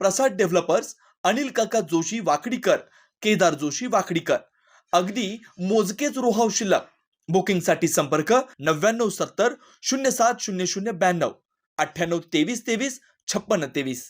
प्रसाद developers Anil काका जोशी वाकडीकर केदार जोशी वाकडीकर. अगदी मोजकेच रोहाव शिल्लक. बुकिंगसाठी संपर्क नव्याण्णव सत्तर शून्य सात शून्य शून्य ब्याण्णव. अठ्ठ्याण्णव तेवीस तेवीस छप्पन्न तेवीस.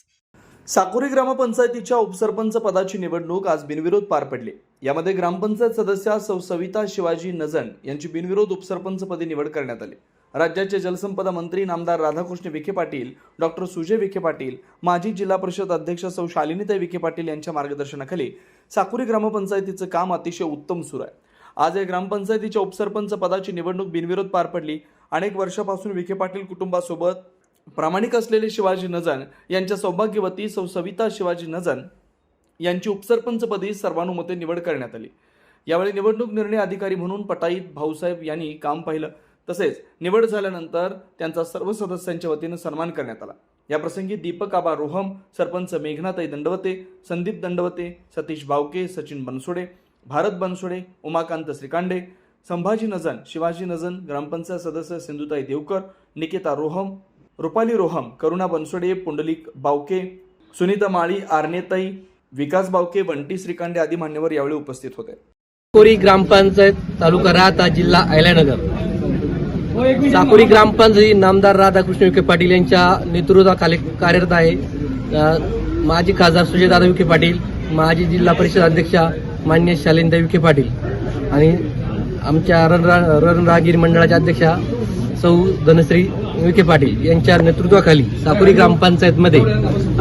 साकोरी ग्रामपंचायतीच्या उपसरपंच पदाची निवडणूक आज बिनविरोध पार पडली. यामध्ये ग्रामपंचायत सदस्या सौ सविता शिवाजी नजन यांची बिनविरोध उपसरपंचपदी निवड करण्यात आली. राज्याचे जलसंपदा मंत्री नामदार राधाकृष्ण विखे पाटील डॉक्टर सुजय विखे पाटील माजी जिल्हा परिषद अध्यक्ष सौ शालिनीताई विखे पाटील यांच्या मार्गदर्शनाखाली साकुरी ग्रामपंचायतीचं काम अतिशय उत्तम सुरू आहे. आज या ग्रामपंचायतीच्या उपसरपंच पदाची निवडणूक बिनविरोध पार पडली. अनेक वर्षापासून विखे पाटील कुटुंबासोबत प्रामाणिक असलेले शिवाजी नजन यांच्या सौभाग्यवती सौ सविता शिवाजी नजन यांची उपसरपंचपदी सर्वानुमते निवड करण्यात आली. यावेळी निवडणूक निर्णय अधिकारी म्हणून पटाईत भाऊसाहेब यांनी काम पाहिलं. तसेच निवड झाल्यानंतर त्यांचा सर्व सदस्यांच्या वतीनं सन्मान करण्यात आला. याप्रसंगी दीपक आबा रोहम सरपंच मेघनाताई दंडवते संदीप दंडवते सतीश बावके सचिन बनसोडे भारत बनसोडे उमाकांत श्रीकांडे संभाजी नजन शिवाजी नजन ग्रामपंचायत सदस्य सिंधुताई देवकर निकेता रोहम रुपाली रोहम करुणा बनसोडे पुंडलिक बावके सुनीता माळी आर्नेताई विकास बावके बंटी श्रीकांडे आदी मान्यवर यावेळी उपस्थित होते. कोरी ग्रामपंचायत तालुका राहता जिल्हा अहिल्यानगर. साकोरी ग्रामपंचायत नामदार राधाकृष्ण विखे पाटील यांच्या नेतृत्वाखाली कार्यरत आहे. माजी खासदार सुजयदादा विखे पाटील माजी जिल्हा परिषद अध्यक्षा मान्य शालिंदा विखे पाटील आणि आमच्या रणरा रणरागिरी मंडळाच्या अध्यक्षा सौ धनश्री विखे पाटील यांच्या नेतृत्वाखाली साकोरी ग्रामपंचायतमध्ये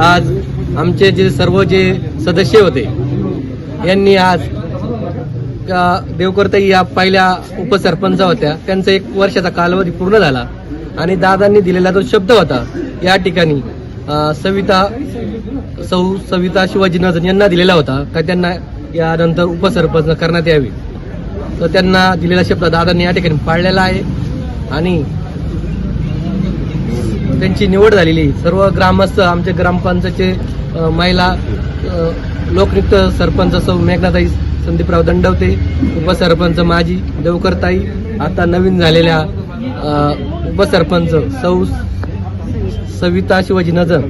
आज आमचे जे सर्व जे सदस्य होते यांनी आज देवकरताई या पहिल्या उपसरपंच होत्या त्यांचा एक वर्षाचा कालावधी पूर्ण झाला आणि दादांनी दिलेला जो शब्द होता. या ठिकाणी सविता सौ सविता शिवाजी नजन यांना दिलेला होता का त्यांना यानंतर उपसरपंच करण्यात यावी. तर त्यांना दिलेला शब्द दादांनी या ठिकाणी पाळलेला आहे आणि त्यांची निवड झालेली सर्व ग्रामस्थ आमच्या ग्रामपंचायतचे महिला लोकनियुक्त सरपंच सौ मेघनाताई संदीपराव दंडवते उपसरपंच माजी देवकरताई आता नवीन झालेल्या उपसरपंच सौ सविता शिवाजी नजर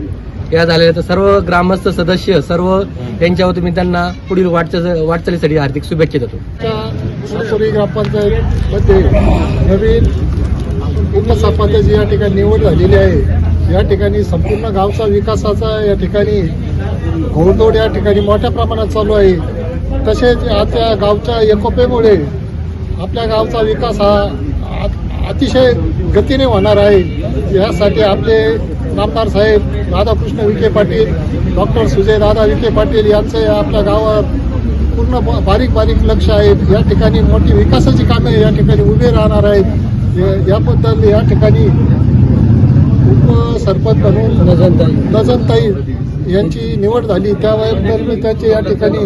या झालेल्या तर सर्व ग्रामस्थ सदस्य सर्व त्यांच्या वतीने मी त्यांना पुढील वाटचाल वाटचालीसाठी हार्दिक शुभेच्छा देतो. सासोरी ग्रामपंचायतमध्ये नवीन उपसरपंचाची या ठिकाणी निवड झालेली आहे या ठिकाणी संपूर्ण गावचा विकासाचा या ठिकाणी घोडदौड या ठिकाणी मोठ्या प्रमाणात चालू आहे. तसेच आजच्या गावच्या एकोपेमुळे आपल्या गावचा विकास हा अतिशय गतीने होणार आहे. यासाठी आपले नामदार साहेब राधाकृष्ण विखे पाटील डॉक्टर सुजय दादा विखे पाटील यांचे आपल्या गावात पूर्ण बारीक बारीक लक्ष आहेत या ठिकाणी मोठी विकासाची कामे या ठिकाणी उभी राहणार आहेत. याबद्दल या ठिकाणी उपसरपंच म्हणून नजनताई. नजनताई यांची निवड झाली त्याबद्दल मी त्यांचे या ठिकाणी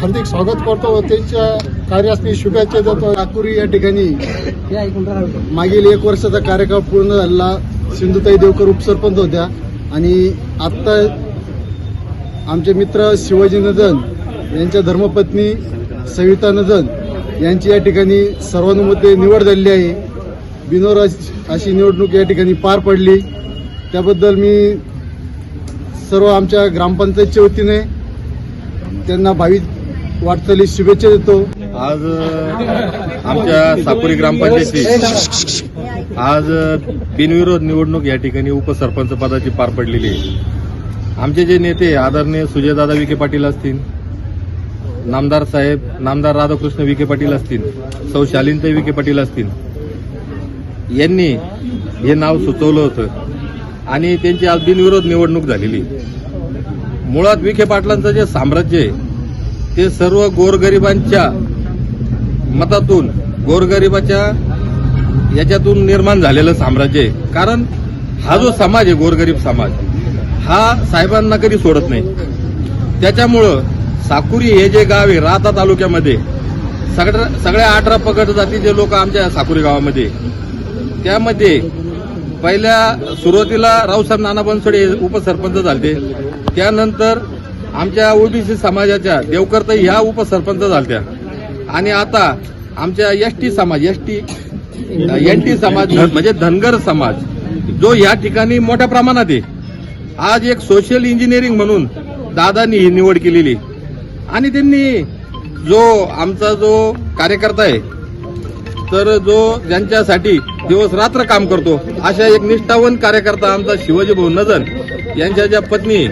हार्दिक स्वागत करतो व त्यांच्या कार्यासनी शुभेच्छा देतो. नागपुरी या ठिकाणी. मागील एक वर्षाचा कार्यकाळ पूर्ण झालेला सिंधुताई देवकर उपसरपंच होत्या. आणि आत्ता आमचे मित्र शिवाजी नदन यांच्या धर्मपत्नी सविता नदन यांची या ठिकाणी सर्वानुमते निवड झालेली आहे. बिनोराज अशी निवडणूक या ठिकाणी पार पडली. त्याबद्दल मी सर्व आमच्या ग्रामपंचायतच्या वतीने त्यांना भावी वाटचाली शुभेच्छा देतो. आज आमच्या सापुरी ग्रामपंचायती आज बिनविरोध निवडणूक या ठिकाणी उपसरपंच पदाची पार पडलेली आहे. आमचे जे नेते आदरणीय सुजयदादा विखे पाटील असतील नामदार साहेब नामदार राधाकृष्ण विखे पाटील असतील सौ शालिनताई विखे पाटील असतील यांनी हे नाव सुचवलं होतं. आणि त्यांची आज बिनविरोध निवडणूक झालेली. मुळात विखे पाटलांचं जे साम्राज्य आहे ते सर्व गोरगरिबांच्या मतातून गोरगरिबाच्या याच्यातून निर्माण झालेलं साम्राज्य आहे. कारण हा जो समाज आहे गोरगरीब समाज हा साहेबांना कधी सोडत नाही. त्याच्यामुळं साकुरी हे जे गाव आहे राहता तालुक्यामध्ये सगळ्या सगळ्या अठरा पगड जातीचे लोक आमच्या साकुरी गावामध्ये त्यामध्ये पहिल्या सुरुवातीला रावसाहेब नाना बनसोडे उपसरपंच झालते. त्यानंतर आमच्या ओबीसी समाजाच्या देवकर्ता ह्या उपसरपंच झालत्या. आणि आता आमच्या एस टी समाज एस टी एन टी समाज म्हणजे धनगर समाज जो या ठिकाणी मोठ्या प्रमाणात आहे. आज एक सोशल इंजिनिअरिंग म्हणून दादांनी ही निवड केलेली. आणि त्यांनी जो आमचा जो कार्यकर्ता आहे तर जो ज्यांच्यासाठी दिवस रात्र काम करतो. अशा एक निष्ठावंत कार्यकर्ता आमचा शिवाजी भाऊ नजन यांच्या ज्या पत्नी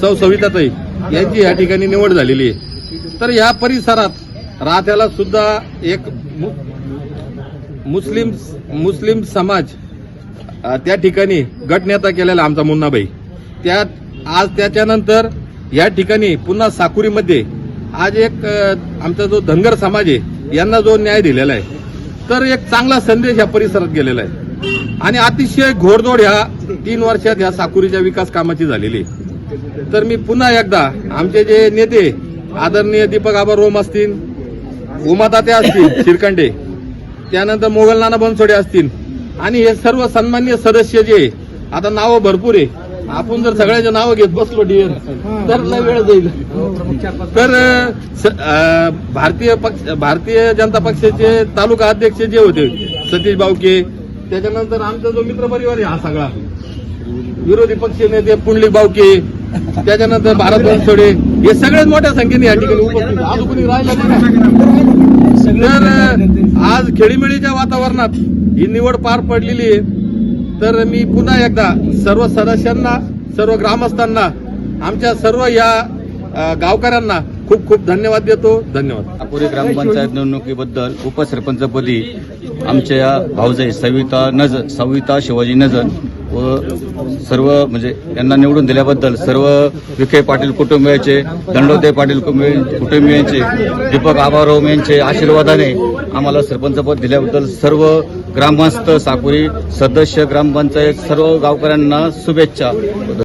सौ सविताताई यांची या ठिकाणी निवड झालेली आहे. तर या परिसरात राहत्याला सुद्धा एक मु- मुस्लिम मुस्लिम समाज त्या ठिकाणी गटनेता केलेला आमचा मुन्नाबाई. त्या आज त्याच्यानंतर या ठिकाणी पुन्हा साकुरीमध्ये आज एक आमचा जो धनगर समाज आहे यांना जो न्याय दिलेला आहे. तर एक चांगला संदेश या परिसरात गेलेला आहे. आणि अतिशय घोडदौड ह्या तीन वर्षात ह्या साकुरीच्या विकास कामाची झालेली आहे. तर मी पुन्हा एकदा आमचे जे नेते आदरणीय दीपक आबा रोम असतील उमातात्या असतील शिरकंडे त्यानंतर मोगल नाना बनसोडे असतील आणि हे सर्व सन्मान्य सदस्य जे आता नावं भरपूर आहे. आपण जर सगळ्याचे नावं घेत बसलो डिअर तर लय वेळ जाईल. तर भारतीय पक्ष भारतीय जनता पक्षाचे तालुका अध्यक्ष जे होते सतीश बावके त्याच्यानंतर आमचा जो मित्र परिवार आहे हा सगळा. विरोधी पक्ष नेते पुंडलिक बावके त्याच्यानंतर भारत बनसोडे हे सगळ्यात मोठ्या संख्येने या ठिकाणी उपस्थित आज कुणी राहिलं तर आज खेळीमेळीच्या वातावरणात ही निवड पार पडलेली आहे. तर मी पुन्हा एकदा सर्व सदस्यांना सर्व ग्रामस्थांना आमच्या सर्व या गावकऱ्यांना खूप खूप धन्यवाद देतो. धन्यवाद. अपुरी ग्रामपंचायत निवडणुकीबद्दल उपसरपंचपदी आमच्या भाऊजाई सविता नज सविता शिवाजी नजर व सर्व म्हणजे यांना निवडून दिल्याबद्दल सर्व विखे पाटील कुटुंबियाचे दंडोदय पाटील कुटुंबियांचे दीपक आबारोम यांचे आशीर्वादाने आम्हाला सरपंचपद दिल्याबद्दल सर्व ग्रामस्थ साकुरी सदस्य ग्रामपंचायत सर्व गावकऱ्यांना शुभेच्छा.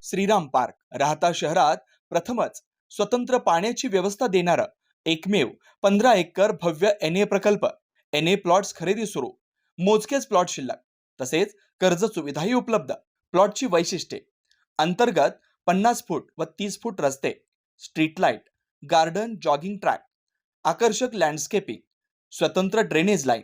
श्रीराम पार्क राहता शहरात प्रथमच स्वतंत्र पाण्याची व्यवस्था देणारं एकमेव पंधरा एकर भव्य एन ए प्रकल्प एन ए प्लॉट्स खरेदी सुरू. मोजकेच प्लॉट शिल्लक तसेच कर्ज सुविधाही उपलब्ध. प्लॉटची वैशिष्ट्ये अंतर्गत पन्नास फूट व तीस फूट रस्ते street light garden jogging track आकर्षक लँडस्केपिंग स्वतंत्र ड्रेनेज लाईन